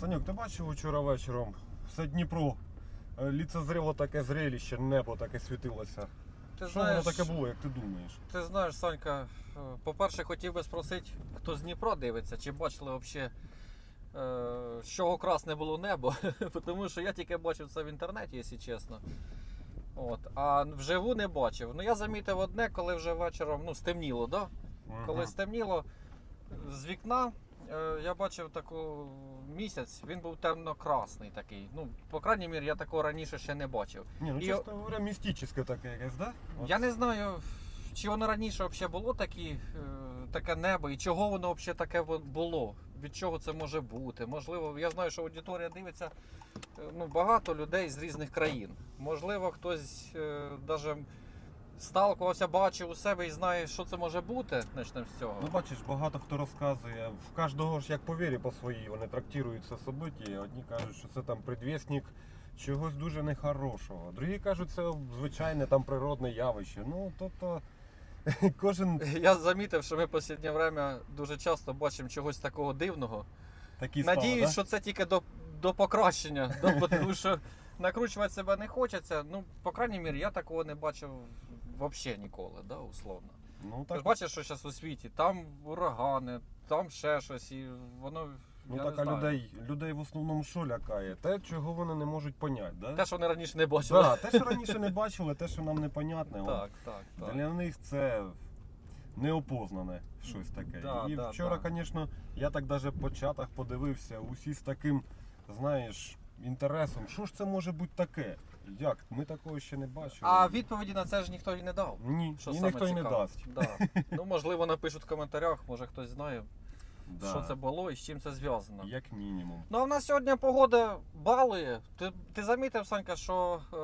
Санюк, ти бачив вчора вечором? Все Дніпро. е, Ліцезріло таке зрелище, небо таке світилося. Ти Що знаєш, воно таке було, як ти думаєш? ти знаєш, Санька, е, по-перше, хотів би спросити, хто з Дніпра дивиться, чи бачили взагалі, з чого красне було небо, тому що я тільки бачив це в інтернеті, якщо чесно. От. А вживу не бачив. Ну я замітив одне, коли вже вечором ну, стемніло, да? Мгм. Коли стемніло з вікна, е, я бачив таку місяць, він був темно-красний такий. Ну, по крайній мірі, я такого раніше ще не бачив. Ні, ну І- чесно говоря, містичне таке якесь, да? От. Я не знаю, чи воно раніше взагалі було такі, е, таке небо, і чого воно взагалі таке во- було. Від чого це може бути? Можливо, я знаю, що аудиторія дивиться е, ну, багато людей з різних країн. Можливо, хтось навіть сталкувався, бачив у себе і знає, що це може бути. Почнемо з цього. Ну бачиш, багато хто розказує. В кожного ж як по вірі по своїй, вони трактують це собиті. Одні кажуть, що це там предвісник чогось дуже нехорошого. Другі кажуть, це звичайне там природне явище. Ну, тобто кожен Я замітив, що ми в останнє время дуже часто бачимо чогось такого дивного. став, Надіюсь, да? що це тільки до, до покращення, да, бо тому що накручувати себе не хочеться. Ну, по крайній мірі, я такого не бачив взагалі ніколи, да, условно. Ну, Ти так, ж бачиш, що зараз у світі, там урагани, там ще щось, і воно. ну, я так а знаю. людей, людей в основному що лякає? Те, чого вони не можуть поняти. Да? Те, що вони раніше не бачили. Да, те, що раніше не бачили, те, що нам непонятне. от. Так, так, так. Для них це неопознане щось таке. Да, і да, вчора, да. звісно, я так даже по чатах подивився, усі з таким, знаєш, інтересом, що ж це може бути таке? Як? Ми такого ще не бачили. А відповіді на це ж ніхто і не дав. Ні, Що і саме ніхто й не дасть. Да. Ну, можливо, напишуть в коментарях, може хтось знає, Да. що це було і з чим це зв'язано. Як мінімум. Ну а в нас сьогодні погода балує. Ти, ти замітив, Санька, що е,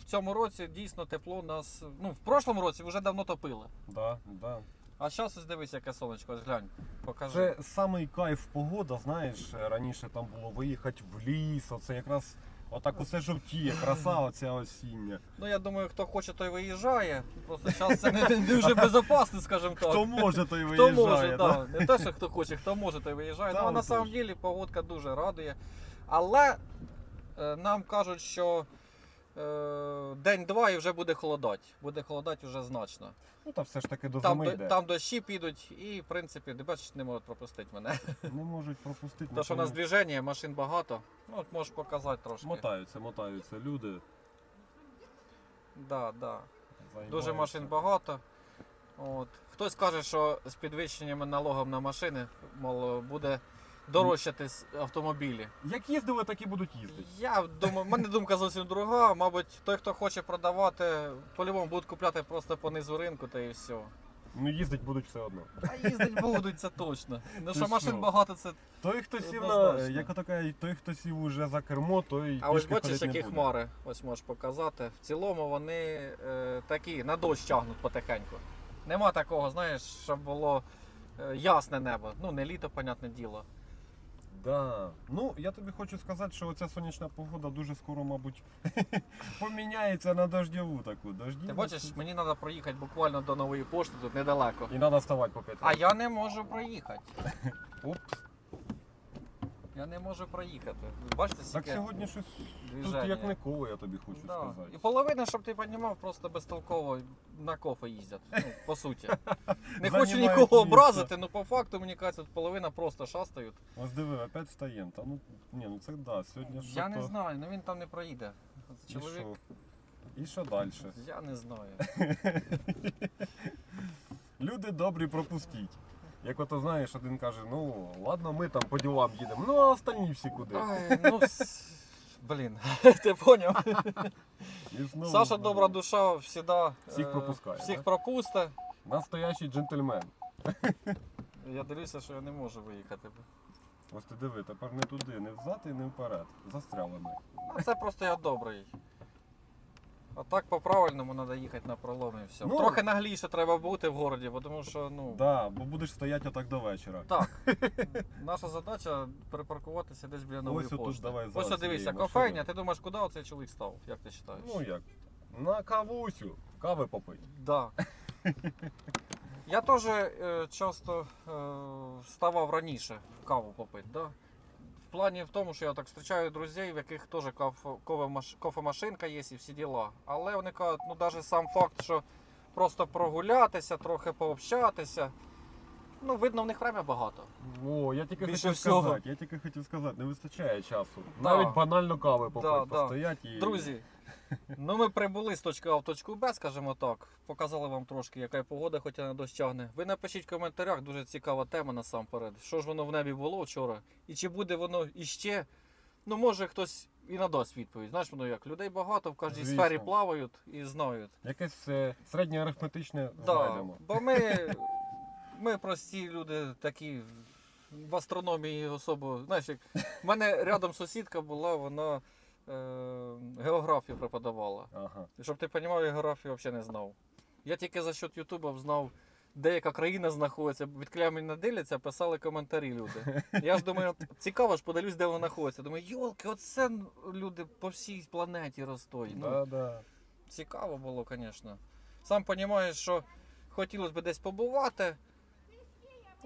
в цьому році дійсно тепло нас. Ну, в прошлому році вже давно топили. Да, да. А зараз ось дивись, яке сонечко, ось глянь, покажи. Це самий кайф погода, знаєш, раніше там було виїхати в ліс, оце якраз отак усе жовтіє, краса оця осіння. Ну я думаю, хто хоче, той виїжджає. Просто зараз це не, дуже безпечно, скажімо так. Хто може, той Хто виїжджає. може, да? Не те, що хто хоче, хто може, той виїжджає. Та, ну а на отож. самом деле погодка дуже радує. Але е, нам кажуть, що день-два і вже буде холодати. Буде холодати вже значно. Ну та все ж таки до Там, зими йде. там дощі підуть, і в принципі, ти бачиш, не можуть пропустити мене. Не можуть пропустити. Тому що у нас движення, машин багато. Ну, от можеш показати трошки. Мотаються, мотаються люди. Да, да. Дуже машин багато. От. Хтось каже, що з підвищеннями налогом на машини мол, буде дорожчати автомобілі. Як їздили, так і будуть їздити. Я думаю, в мене думка зовсім друга. Мабуть, той, хто хоче продавати, по-любому будуть купляти просто по низу ринку та і все. Ну їздить будуть все одно. А їздить будуть, це точно. Ну що машин багато, це. Той, хто сів на Однозначно. як така, той, хто сів уже за кермо, той А ось пішки бачиш, ходити не які буде. хмари, ось можеш показати. В цілому вони е, такі на дощ тягнуть потихеньку. Нема такого, знаєш, щоб було е, ясне небо. Ну, не літо, понятне діло. Да. Ну, я тобі хочу сказати, що оця сонячна погода дуже скоро, мабуть, поміняється на дождєву таку. Дожді. Ти бачиш, мені треба проїхати буквально до нової пошти, тут недалеко. І треба вставати по 5 А я не можу проїхати. Опс. Я не можу проїхати. Бачите, Так скільки сьогодні щось тут движення. як ніколи, я тобі хочу Да. сказати. І половина, щоб ти розумів, просто безтолково на кофе їздять. Ну, по суті. Не хочу Займають нікого місце. образити, але по факту, мені кажеться, тут половина просто шастають. Ось диви, опять встаємо. Та ну, ні, ну це да, сьогодні що Я не то... знаю, ну він там не проїде. І Чоловік. що? І що далі? Я не знаю. Люди добрі пропустіть. Як ото знаєш, один каже, ну ладно, ми там по ділам їдемо, ну а остальні всі куди. Ай, ну, с- блін, ти поняв? І знову Саша знову. добра душа всіда, Всіх е, пропускає, Всіх да? пропусте. Настоящий джентльмен. Я дивлюся, що я не можу виїхати. Ось ти диви, тепер не туди, не взад і не вперед. Застряли ми. А це просто я добрий. А так по-правильному треба їхати на пролом і все. Ну. Трохи нагліше треба бути в городі, бо тому що, ну. Да, бо будеш стояти отак до вечора. Так. Наша задача припаркуватися десь біля нової Ось отут пошти. давай Ось зараз от дивися, кофейня, машиною. ти думаєш, куди оцей чоловік став? Як ти вважаєш? Ну як? На кавусю. Кави попить. Да. Я теж е, часто е, вставав раніше каву попити, да? Плані в тому, що я так зустрічаю друзей, в яких теж кофемашинка є і всі діла. Але вони кажуть, ну навіть сам факт, що просто прогулятися, трохи пообщатися. Ну, видно, в них время багато. О, я тільки Більше хотів всього. сказати, я тільки хотів сказати, не вистачає часу. Да. Навіть банально кави попити, Да, да. постоять і. Друзі, ну ми прибули з точки А в точку Б, скажімо так. Показали вам трошки, яка погода, хоча не дощ тягне. Ви напишіть в коментарях, дуже цікава тема насамперед. Що ж воно в небі було вчора? І чи буде воно іще? Ну, може хтось і надасть відповідь. Знаєш, воно як? Людей багато, в кожній Звісно. сфері плавають і знають. Якесь е, середнє арифметичне Да, знайдемо. бо ми, ми прості люди такі в астрономії особо. Знаєш, як в мене рядом сусідка була, вона е, географію преподавала. Ага. І Щоб ти розумів, я географію взагалі не знав. Я тільки за счет Ютуба знав, де яка країна знаходиться. Від клями не дивляться, писали коментарі люди. Я ж думаю, цікаво ж подивлюсь, де вона знаходиться. Думаю, йолки, оце люди по всій планеті ростуть. Ну, Да, да. Цікаво було, звісно. Сам розумієш, що хотілося б десь побувати.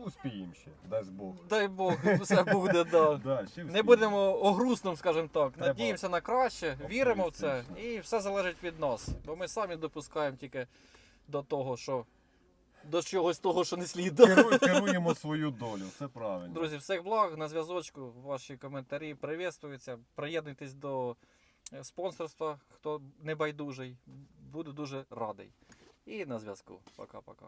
Успіємо ще, дасть Бог. Дай Бог, все буде, да. Да, ще Не будемо огрусним, скажімо так. Треба Надіємося на краще, віримо в це, оптимістично. і все залежить від нас. Бо ми самі допускаємо тільки до того, що до чогось того, що не слід. Керу- Керуємо свою долю, все правильно. Друзі, всіх благ на зв'язочку. Ваші коментарі приветствуються. Приєднуйтесь до е, спонсорства, хто не байдужий. Буду дуже радий. І на зв'язку. Пока-пока.